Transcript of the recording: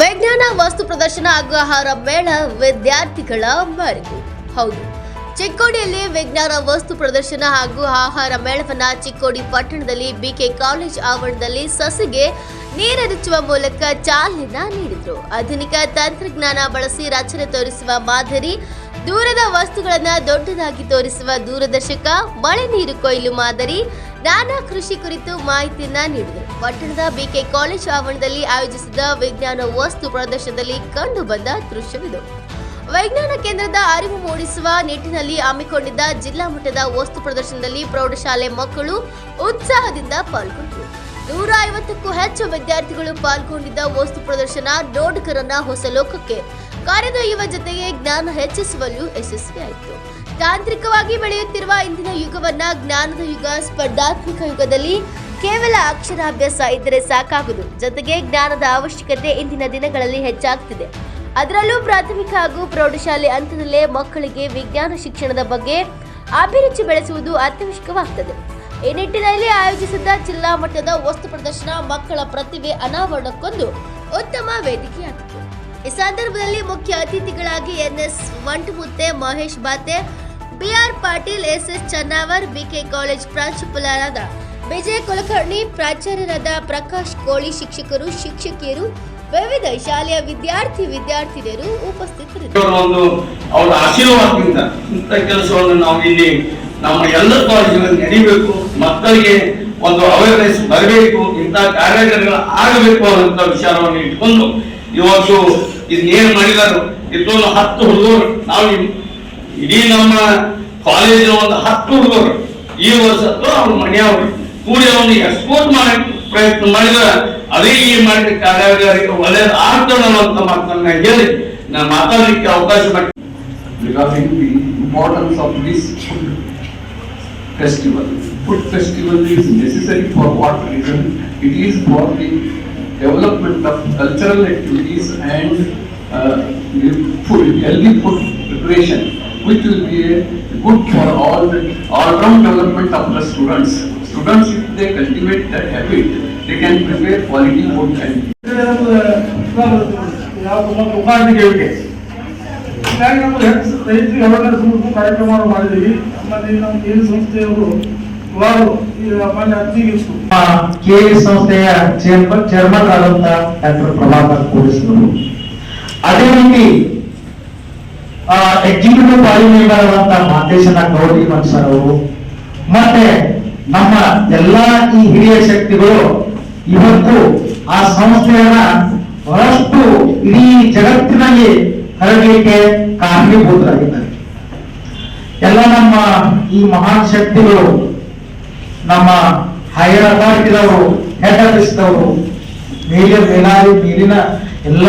ವಿಜ್ಞಾನ, ವಸ್ತು ಪ್ರದರ್ಶನ ಹಾಗೂ ಆಹಾರ ಮೇಳ ವಿದ್ಯಾರ್ಥಿಗಳ ಮೆರುಗು ಹೌದು, ಚಿಕ್ಕೋಡಿಯಲ್ಲಿ ವಿಜ್ಞಾನ, ವಸ್ತು ಪ್ರದರ್ಶನ ಹಾಗೂ ಆಹಾರ ಮೇಳವನ್ನ ಚಿಕ್ಕೋಡಿ ಪಟ್ಟಣದಲ್ಲಿ ಬಿಕೆ ಕಾಲೇಜ್ ಆವರಣದಲ್ಲಿ ಸಸಿಗೆ ನೀರೆರಚುವ ಮೂಲಕ ಚಾಲನೆ ನೀಡಿದ್ರು. ಆಧುನಿಕ ತಂತ್ರಜ್ಞಾನ ಬಳಸಿ ರಚನೆ ತೋರಿಸುವ ಮಾದರಿ, ದೂರದ ವಸ್ತುಗಳನ್ನ ದೊಡ್ಡದಾಗಿ ತೋರಿಸುವ ದೂರದರ್ಶಕ, ಮಳೆ ನೀರು ಕೊಯ್ಲು ಮಾದರಿ, ನಾನಾ ಕೃಷಿ ಕುರಿತು ಮಾಹಿತಿಯನ್ನ ನೀಡಿದರು. ಪಟ್ಟಣದ ಬಿಕೆ ಕಾಲೇಜ್ ಆವರಣದಲ್ಲಿ ಆಯೋಜಿಸಿದ ವಿಜ್ಞಾನ ವಸ್ತು ಪ್ರದರ್ಶನದಲ್ಲಿ ಕಂಡು ಬಂದ ದೃಶ್ಯವಿದು. ವಿಜ್ಞಾನ ಕೇಂದ್ರದ ಅರಿವು ಮೂಡಿಸುವ ನಿಟ್ಟಿನಲ್ಲಿ ಹಮ್ಮಿಕೊಂಡಿದ್ದ ಜಿಲ್ಲಾ ಮಟ್ಟದ ವಸ್ತು ಪ್ರದರ್ಶನದಲ್ಲಿ ಪ್ರೌಢಶಾಲೆ ಮಕ್ಕಳು ಉತ್ಸಾಹದಿಂದ ಪಾಲ್ಗೊಂಡರು ನೂರ ಐವತ್ತಕ್ಕೂ ಹೆಚ್ಚು ವಿದ್ಯಾರ್ಥಿಗಳು ಪಾಲ್ಗೊಂಡಿದ್ದ ವಸ್ತು ಪ್ರದರ್ಶನ ನೋಡುಗರನ್ನ ಹೊಸ ಲೋಕಕ್ಕೆ ಕರೆದೊಯ್ಯುವ ಜೊತೆಗೆ ಜ್ಞಾನ ಹೆಚ್ಚಿಸುವಲ್ಲೂ ಯಶಸ್ವಿಯಾಯಿತು ತಾಂತ್ರಿಕವಾಗಿ ಬೆಳೆಯುತ್ತಿರುವ ಇಂದಿನ ಯುಗವನ್ನ ಜ್ಞಾನದ ಯುಗ, ಸ್ಪರ್ಧಾತ್ಮಕ ಯುಗದಲ್ಲಿ ಕೇವಲ ಅಕ್ಷರಾಭ್ಯಾಸ ಇದ್ದರೆ ಸಾಕಾಗದು ಜೊತೆಗೆ ಜ್ಞಾನದ ಅವಶ್ಯಕತೆ ಇಂದಿನ ದಿನಗಳಲ್ಲಿ ಹೆಚ್ಚಾಗ್ತಿದೆ. ಅದರಲ್ಲೂ ಪ್ರಾಥಮಿಕ ಹಾಗೂ ಪ್ರೌಢಶಾಲೆ ಹಂತದಲ್ಲೇ ಮಕ್ಕಳಿಗೆ ವಿಜ್ಞಾನ ಶಿಕ್ಷಣದ ಬಗ್ಗೆ ಅಭಿರುಚಿ ಬೆಳೆಸುವುದು ಅತ್ಯವಶ್ಯಕವಾಗ್ತದೆ ಈ ನಿಟ್ಟಿನಲ್ಲಿ ಆಯೋಜಿಸಿದ್ದ ಜಿಲ್ಲಾ ಮಟ್ಟದ ವಸ್ತು ಪ್ರದರ್ಶನ ಮಕ್ಕಳ ಪ್ರತಿಭೆ ಅನಾವರಣಕ್ಕೊಂದು ಉತ್ತಮ ವೇದಿಕೆಯಾಗಿತ್ತು. ಈ ಸಂದರ್ಭದಲ್ಲಿ ಮುಖ್ಯ ಅತಿಥಿಗಳಾಗಿ N S Vantamutte Mahesh Bate B R Patil S S Channavar B K college ಪ್ರಾಂಶುಪಾಲರಾದ ವಿಜಯ ಕುಲಕರ್ಣಿ ಪ್ರಾಚಾರ್ಯರಾದ ಪ್ರಕಾಶ್ ಕೋಳಿ ಶಿಕ್ಷಕರು, ಶಿಕ್ಷಕಿಯರು, ವಿವಿಧ ಶಾಲೆಯ ವಿದ್ಯಾರ್ಥಿ ವಿದ್ಯಾರ್ಥಿನಿಯರು ಉಪಸ್ಥಿತರಿದ್ದರು. ಒಂದು ಅವರ ಆಶೀರ್ವಾದದಿಂದ ಇಂಥ ಕೆಲಸವನ್ನು ನಾವು ಇಲ್ಲಿ ನಮ್ಮ ಎಲ್ಲ ಕಾಲೇಜುಗಳಲ್ಲಿ ನಡೀಬೇಕು, ಮಕ್ಕಳಿಗೆ ಒಂದು ಅವೇರ್ನೆಸ್ ಬರಬೇಕು, ಇಂಥ ಕಾರ್ಯಾಗಾರಗಳು ಆಗಬೇಕು ಅನ್ನೋಂಥ ವಿಚಾರವನ್ನು ಇಟ್ಕೊಂಡು ಇವತ್ತು ಇದನ್ನೇನು ಮಾಡಿದಾರು? ಇದೊಂದು ಹತ್ತು ಹುಡುಗರು. ನಾವು ಇಡೀ ನಮ್ಮ ಕಾಲೇಜಿನ ಒಂದು ಹತ್ತು ಹುಡುಗರು. ಈ ವರ್ಷ ಅವ್ರ ಮನೆಯವರು. ಕೂಡಿ ಅವನು ಎಕ್ಸ್ಪೋರ್ಟ್ ಮಾಡಕ್ಕೆ ಪ್ರಯತ್ನ ಮಾಡಿದ್ರೆ ಅದೇ ಈ ಮಾಡಿದ ಕಾರ್ಯಾಗಾರಕ್ಕೆ ಒಳ್ಳೇದು ಆಗ್ತದೆ ಅನ್ನುವಂಥ ಮಾತನ್ನ ಹೇಳಿ ನಾನು ಮಾತಾಡಲಿಕ್ಕೆ ಅವಕಾಶ ಮಾಡಿ regarding the importance of this food festival. Food festival is necessary for what reason? It is for the development of cultural activities and uh, the food, healthy food preparation, which will be a good for all the all-round development of the students. Students, if they cultivate that habit, they can prepare quality food and ಹೀಗಾಗಿ ಹೆಚ್ಚು ರೈತರಿಗೆ awareness ಮೂಡಿಸುವ ಕಾರ್ಯಕ್ರಮ ಮಾಡಿದ್ದೀವಿ ನಮ್ಮಲ್ಲಿ ನಮ್ಮ ಕೇಂದ್ರ ಸಂಸ್ಥೆಯವರು ವಾರು ಮಾನ್ಯ ಅತಿಗಿಸ್ತು ಕೆಎ ಸಂಸ್ಥೆಯ ಚೇರ್ಮನ್ ಚೇರ್ಮನ್ ಆದಂತ ಡಾಕ್ಟರ್ ಪ್ರಭಾಕರ್ ಕೋಡಿಸ್ವರು ಅದೇ ರೀತಿ ಎಕ್ಸಿಕ್ಯೂಟಿವ್ ಆದಂತ ಮಾತೇಶನ ಗೌರಿ ಮನ್ಸರ್ ಅವರು ಮತ್ತೆ ನಮ್ಮ ಎಲ್ಲಾ ಈ ಹಿರಿಯ ಶಕ್ತಿಗಳು ಇವತ್ತು ಆ ಸಂಸ್ಥೆಯನ್ನ ಬಹಳಷ್ಟು ಇಡೀ ಜಗತ್ತಿನಲ್ಲಿ ಹರಡಲಿಕ್ಕೆ ಕಾರಣೀಭೂತರಾಗಿದ್ದಾರೆ. ಎಲ್ಲ ನಮ್ಮ ಈ ಮಹಾನ್ ಶಕ್ತಿಗಳು, ನಮ್ಮ ಹೈಯರ್ ಅಥಾರಿಟಿದವರು ಹೆಡ್ ಆಫೀಸ್ದವರು ಮೇಲೆ ಮೇಲಾಗಿ ಮೇಲಿನ